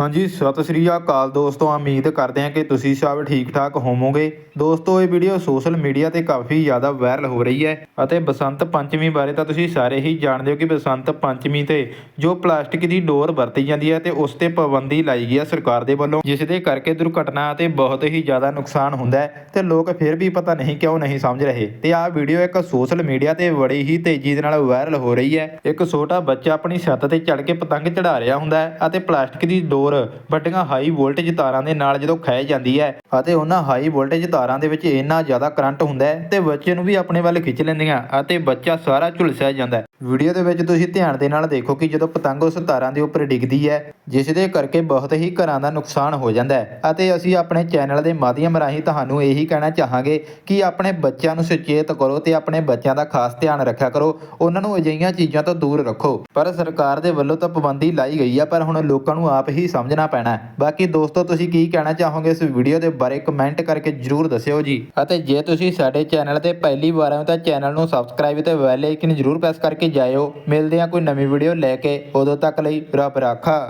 ਹਾਂਜੀ, ਸਤਿ ਸ੍ਰੀ ਅਕਾਲ ਦੋਸਤੋ, ਉਮੀਦ ਕਰਦੇ ਹਾਂ ਕਿ ਤੁਸੀਂ ਸਭ ਠੀਕ ਠਾਕ ਹੋਵੋਗੇ। ਦੋਸਤੋ, ਇਹ ਵੀਡੀਓ ਸੋਸ਼ਲ ਮੀਡੀਆ ਤੇ ਕਾਫੀ ਜ਼ਿਆਦਾ ਵਾਇਰਲ ਹੋ ਰਹੀ ਹੈ ਅਤੇ ਬਸੰਤ ਪੰਚਮੀ ਬਾਰੇ ਤਾਂ ਤੁਸੀਂ ਸਾਰੇ ਹੀ ਜਾਣਦੇ ਹੋ ਕਿ ਬਸੰਤ ਪੰਚਮੀ ਤੇ ਜੋ ਪਲਾਸਟਿਕ ਦੀ ਡੋਰ ਵਰਤੀ ਜਾਂਦੀ ਹੈ ਤੇ ਉਸ ਤੇ ਪਾਬੰਦੀ ਲਾਈ ਗਈ ਹੈ ਸਰਕਾਰ ਦੇ ਵੱਲੋਂ, ਜਿਸ ਦੇ ਕਰਕੇ ਦੁਰਘਟਨਾ ਅਤੇ ਬਹੁਤ ਹੀ ਜ਼ਿਆਦਾ ਨੁਕਸਾਨ ਹੁੰਦਾ ਹੈ ਤੇ ਲੋਕ ਫਿਰ ਵੀ ਪਤਾ ਨਹੀਂ ਕਿਉਂ ਨਹੀਂ ਸਮਝ ਰਹੇ। ਤੇ ਆਹ ਵੀਡੀਓ ਇੱਕ ਸੋਸ਼ਲ ਮੀਡੀਆ ਤੇ ਬੜੀ ਹੀ ਤੇਜ਼ੀ ਦੇ ਨਾਲ ਵਾਇਰਲ ਹੋ ਰਹੀ ਹੈ। ਇੱਕ ਛੋਟਾ ਬੱਚਾ ਆਪਣੀ ਛੱਤ ਤੇ ਚੜ ਕੇ ਪਤੰਗ ਚੜਾ ਰਿਹਾ ਹੁੰਦਾ ਹੈ ਅਤੇ ਪਲਾਸਟਿਕ ਦੀ ਡੋਰ ਵੱਡੀਆਂ ਹਾਈ ਵੋਲਟੇਜ ਤਾਰਾਂ ਦੇ ਨਾਲ ਜਦੋਂ ਖਾਈ ਜਾਂਦੀ ਹੈ ਅਤੇ ਉਹਨਾਂ ਹਾਈ ਵੋਲਟੇਜ ਤਾਰਾਂ ਦੇ ਵਿੱਚ ਇੰਨਾ ਜ਼ਿਆਦਾ ਕਰੰਟ ਹੁੰਦਾ ਹੈ ਤੇ ਬੱਚੇ ਨੂੰ ਵੀ ਆਪਣੇ ਵੱਲ ਖਿੱਚ ਲੈਂਦੀਆਂ ਅਤੇ ਬੱਚਾ ਸਾਰਾ ਝੁਲਸਿਆ ਜਾਂਦਾ ਹੈ। ਵੀਡੀਓ ਦੇ ਵਿੱਚ ਤੁਸੀਂ ਧਿਆਨ ਦੇ ਨਾਲ ਦੇਖੋ ਕਿ ਜਦੋਂ ਪਤੰਗ ਉਸ ਤਾਰਾਂ ਦੇ ਉੱਪਰ ਡਿੱਗਦੀ ਹੈ ਜਿਸ ਦੇ ਕਰਕੇ ਬਹੁਤ ਹੀ ਘਰਾਂ ਦਾ ਨੁਕਸਾਨ ਹੋ ਜਾਂਦਾ ਹੈ। ਅਤੇ ਅਸੀਂ ਆਪਣੇ ਚੈਨਲ ਦੇ ਮਾਧਿਅਮ ਰਾਹੀਂ ਤੁਹਾਨੂੰ ਇਹੀ ਕਹਿਣਾ ਚਾਹਾਂਗੇ ਕਿ ਆਪਣੇ ਬੱਚਿਆਂ ਨੂੰ ਸੁਚੇਤ ਕਰੋ ਤੇ ਆਪਣੇ ਬੱਚਿਆਂ ਦਾ ਖਾਸ ਧਿਆਨ ਰੱਖਿਆ ਕਰੋ। ਉਹਨਾਂ ਨੂੰ ਅਜਿਹੀਆਂ ਚੀਜ਼ਾਂ ਤੋਂ ਦੂਰ ਰੱਖੋ। ਪਰ ਸਰਕਾਰ ਦੇ ਵੱਲੋਂ ਤਾਂ ਪਾਬੰਦੀ ਲਾਈ ਗਈ ਆ, ਪਰ ਹੁਣ ਲੋਕਾਂ ਨੂੰ ਆਪ ਹੀ ਸਮਝਣਾ ਪੈਣਾ ਹੈ। ਬਾਕੀ ਦੋਸਤੋ, ਤੁਸੀਂ ਕੀ ਕਹਿਣਾ ਚਾਹੋਗੇ ਇਸ ਵੀਡੀਓ ਦੇ ਬਾਰੇ ਕਮੈਂਟ ਕਰਕੇ ਜਰੂਰ ਦੱਸਿਓ ਜੀ। ਅਤੇ ਜੇ ਤੁਸੀਂ ਸਾਡੇ ਚੈਨਲ ਤੇ ਪਹਿਲੀ ਵਾਰ ਆਏ ਤਾਂ ਚੈਨਲ ਨੂੰ ਸਬਸਕ੍ਰਾਈਬ ਤੇ ਬੈਲ ਆਈਕਨ ਜਰੂਰ ਪ੍ਰੈਸ ਕਰਕੇ ਜਾਇਓ। ਮਿਲਦੇ ਹਾਂ ਕੋਈ ਨਵੀਂ ਵੀਡੀਓ ਲੈ ਕੇ। ਉਦੋਂ ਤੱਕ ਲਈ ਰੱਬ ਰਾਖਾ।